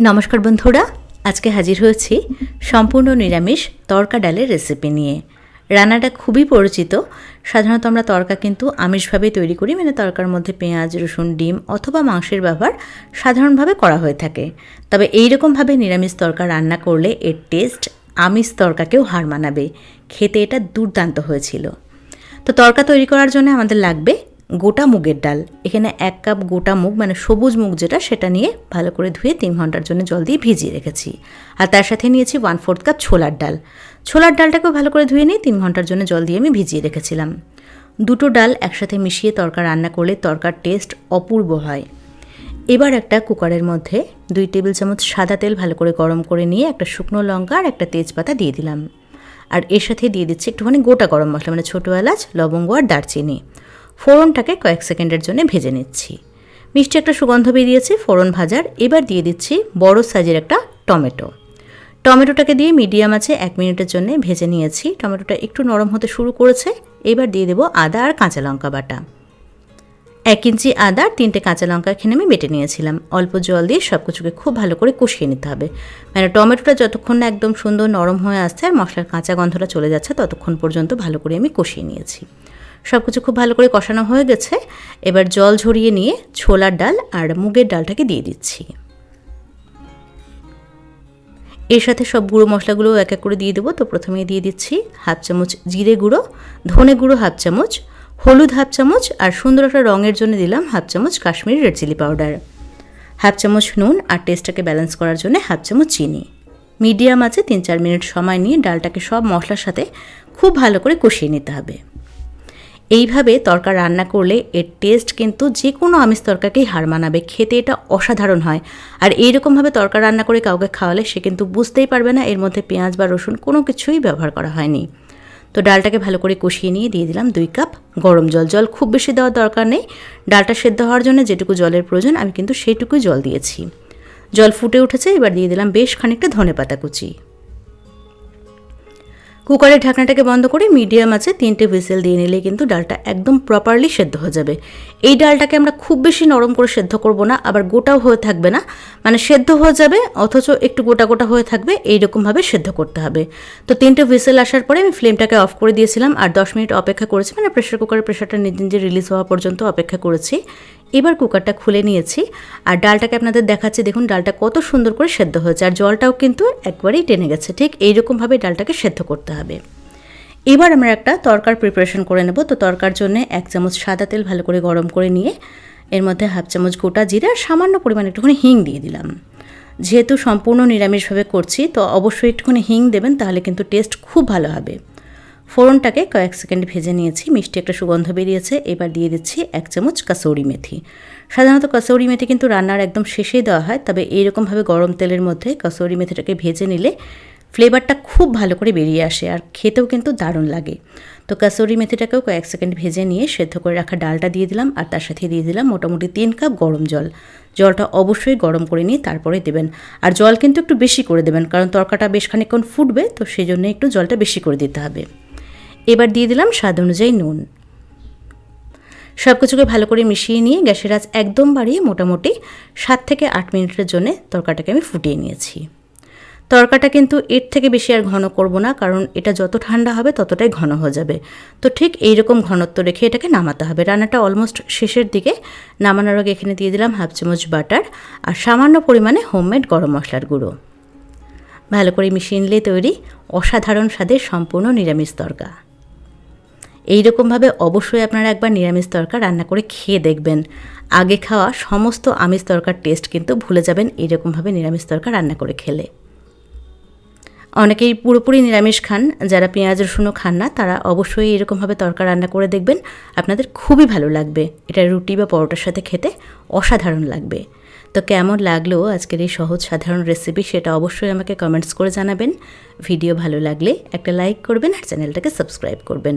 নমস্কার বন্ধুরা, আজকে হাজির হয়েছি সম্পূর্ণ নিরামিষ তরকা ডালের রেসিপি নিয়ে। রান্নাটা খুবই পরিচিত, সাধারণত আমরা তরকা কিন্তু আমিষভাবেই তৈরি করি মানে তরকার মধ্যে পেঁয়াজ, রসুন, ডিম অথবা মাংসের ব্যবহার সাধারণভাবে করা হয়ে থাকে। তবে এই রকমভাবে নিরামিষ তরকা রান্না করলে এর টেস্ট আমিষ তরকাকেও হার মানাবে। খেতে এটা দুর্দান্ত হয়েছিল। তো তরকা তৈরি করার জন্য আমাদের লাগবে গোটা মুগের ডাল। এখানে এক কাপ গোটা মুগ মানে সবুজ মুগ যেটা, সেটা নিয়ে ভালো করে ধুয়ে তিন ঘণ্টার জন্য জল দিয়ে ভিজিয়ে রেখেছি। আর তার সাথে নিয়েছি ওয়ান ফোর্থ কাপ ছোলার ডাল। ছোলার ডালটাকেও ভালো করে ধুয়ে নিয়ে তিন ঘণ্টার জন্য জল দিয়ে আমি ভিজিয়ে রেখেছিলাম। দুটো ডাল একসাথে মিশিয়ে তরকা রান্না করলে তরকার টেস্ট অপূর্ব হয়। এবার একটা কুকারের মধ্যে দুই টেবিল চামচ সাদা তেল ভালো করে গরম করে নিয়ে একটা শুকনো লঙ্কা আর একটা তেজপাতা দিয়ে দিলাম। আর এর সাথে দিয়ে দিচ্ছি একটুখানি গোটা গরম মশলা মানে ছোটো এলাচ, লবঙ্গ আর দারচিনি। ফোড়নটাকে কয়েক সেকেন্ডের জন্য ভেজে নিচ্ছি। মিষ্টি একটা সুগন্ধ বেরিয়েছে, ফোড়ন ভাজার। এবার দিয়ে দিচ্ছি বড় সাইজের একটা টমেটো। টমেটোটাকে দিয়ে মিডিয়াম আছে এক মিনিটের জন্য ভেজে নিয়েছি। টমেটোটা একটু নরম হতে শুরু করেছে। এবার দিয়ে দেবো আদা আর কাঁচা লঙ্কা বাটা। এক ইঞ্চি আদা, তিনটে কাঁচা লঙ্কা এখানে আমি বেটে নিয়েছিলাম। অল্প জল দিয়ে সব কিছুকে খুব ভালো করে কষিয়ে নিতে হবে। মানে টমেটোটা যতক্ষণ না একদম সুন্দর নরম হয়ে আসছে আর মশলার কাঁচা গন্ধটা চলে যাচ্ছে, ততক্ষণ পর্যন্ত ভালো করে আমি কষিয়ে নিয়েছি। সব কিছু খুব ভালো করে কষানো হয়ে গেছে। এবার জল ঝরিয়ে নিয়ে ছোলার ডাল আর মুগের ডালটাকে দিয়ে দিচ্ছি। এর সাথে সব গুঁড়ো মশলাগুলো এক এক করে দিয়ে দেবো। তো প্রথমে দিয়ে দিচ্ছি হাফ চামচ জিরে গুঁড়ো, ধনে গুঁড়ো হাফ চামচ, হলুদ হাফ চামচ আর সুন্দর একটা রঙের জন্য দিলাম হাফ চামচ Kashmiri red chilli powder. Half চামচ নুন আর টেস্টটাকে ব্যালেন্স করার জন্য হাফ চামচ চিনি। মিডিয়াম আছে তিন চার মিনিট সময় নিয়ে ডালটাকে সব মশলার সাথে খুব ভালো করে কষিয়ে নিতে হবে। এইভাবে তরকা রান্না করলে এর টেস্ট কিন্তু যে কোনো আমিষ তরকাকেই হার মানাবে। খেতে এটা অসাধারণ হয়। আর এইরকমভাবে তরকা রান্না করে কাউকে খাওয়ালে সে কিন্তু বুঝতেই পারবে না, এর মধ্যে পেঁয়াজ বা রসুন কোনো কিছুই ব্যবহার করা হয়নি। তো ডালটাকে ভালো করে কষিয়ে নিয়ে দিয়ে দিলাম দুই কাপ গরম জল। জল খুব বেশি দেওয়ার দরকার নেই। ডালটা সেদ্ধ হওয়ার জন্য যেটুকু জলের প্রয়োজন, আমি কিন্তু সেইটুকুই জল দিয়েছি। জল ফুটে উঠেছে, এবার দিয়ে দিলাম বেশ খানিকটা ধনে পাতা কুচি। কুকারের ঢাকনাটাকে বন্ধ করে মিডিয়াম আছে তিনটে হুইসেল দিয়ে নিলে কিন্তু ডালটা একদম প্রপারলি সেদ্ধ হয়ে যাবে। এই ডালটাকে আমরা খুব বেশি নরম করে সেদ্ধ করব না, আবার গোটাও হয়ে থাকবে না। মানে সেদ্ধ হয়ে যাবে, অথচ একটু গোটা গোটা হয়ে থাকবে এইরকমভাবে সেদ্ধ করতে হবে। তো তিনটে হুইসেল আসার পরে আমি ফ্লেমটাকে অফ করে দিয়েছিলাম, আর দশ মিনিট অপেক্ষা করেছি মানে প্রেশার কুকারের প্রেশারটা নিজে নিজে রিলিজ হওয়া পর্যন্ত অপেক্ষা করেছি। এবার কুকারটা খুলে নিয়েছি, আর ডালটাকে আপনাদের দেখাচ্ছি। দেখুন, ডালটা কত সুন্দর করে সেদ্ধ হয়েছে, আর জলটাও কিন্তু একবারেই টেনে গেছে। ঠিক এইরকমভাবে ডালটাকে সেদ্ধ করতে হবে। এবার আমরা একটা তরকার প্রিপারেশন করে নেব। তো তরকার জন্য এক চামচ সাদা তেল ভালো করে গরম করে নিয়ে, এর মধ্যে হাফ চামচ গোটা জিরে আর সামান্য পরিমাণে একটুখানি হিং দিয়ে দিলাম। যেহেতু সম্পূর্ণ নিরামিষভাবে করছি, তো অবশ্যই একটুখানি হিং দেবেন, তাহলে কিন্তু টেস্ট খুব ভালো হবে। ফোড়নটাকে কয়েক সেকেন্ড ভেজে নিয়েছি। মিষ্টি একটা সুগন্ধ বেরিয়েছে। এবার দিয়ে দিচ্ছি এক চামচ কাসৌরি মেথি। সাধারণত কাসৌরি মেথি কিন্তু রান্নার একদম শেষেই দেওয়া হয়, তবে এইরকমভাবে গরম তেলের মধ্যে কাসৌরি মেথিটাকে ভেজে নিলে ফ্লেভারটা খুব ভালো করে বেরিয়ে আসে আর খেতেও কিন্তু দারুণ লাগে। তো কাসৌরি মেথিটাকেও কয়েক সেকেন্ড ভেজে নিয়ে সেদ্ধ করে রাখা ডালটা দিয়ে দিলাম আর তার সাথে দিয়ে দিলাম মোটামুটি তিন কাপ গরম জল। জলটা অবশ্যই গরম করে নিয়ে তারপরে দেবেন। আর জল কিন্তু একটু বেশি করে দেবেন, কারণ তরকাটা বেশ খানিকক্ষণ ফুটবে, তো সেই জন্য একটু জলটা বেশি করে দিতে হবে। এবার দিয়ে দিলাম স্বাদ অনুযায়ী নুন। সব কিছুকে ভালো করে মিশিয়ে নিয়ে গ্যাসের আঁচ একদম বাড়িয়ে মোটামুটি সাত থেকে আট মিনিটের জন্য তরকাটাকে আমি ফুটিয়ে নিয়েছি। তরকাটা কিন্তু এর থেকে বেশি আর ঘন করব না, কারণ এটা যত ঠান্ডা হবে ততটাই ঘন হয়ে যাবে। তো ঠিক এই রকম ঘনত্ব রেখে এটাকে নামাতে হবে। রান্নাটা অলমোস্ট শেষের দিকে নামানোর আগে এখানে দিয়ে দিলাম হাফ চামচ বাটার আর সামান্য পরিমাণে হোমমেড গরম মশলার গুঁড়ো। ভালো করে মিশিয়ে নিলে তৈরি অসাধারণ স্বাদের সম্পূর্ণ নিরামিষ তরকা। এইরকমভাবে অবশ্যই আপনারা একবার নিরামিষ তরকা রান্না করে খেয়ে দেখবেন। আগে খাওয়া সমস্ত আমিষ তরকার টেস্ট কিন্তু ভুলে যাবেন এইরকমভাবে নিরামিষ তরকা রান্না করে খেলে। অনেকেই পুরোপুরি নিরামিষ খান, যারা পেঁয়াজ, রসুনও খান না, তারা অবশ্যই এরকমভাবে তরকা রান্না করে দেখবেন। আপনাদের খুবই ভালো লাগবে। এটা রুটি বা পরোটার সাথে খেতে অসাধারণ লাগবে। তো কেমন লাগল আজকের এই সহজ সাধারণ রেসিপি সেটা অবশ্যই আমাকে কমেন্টস করে জানাবেন। ভিডিও ভালো লাগলে একটা লাইক করবেন আর চ্যানেলটাকে সাবস্ক্রাইব করবেন।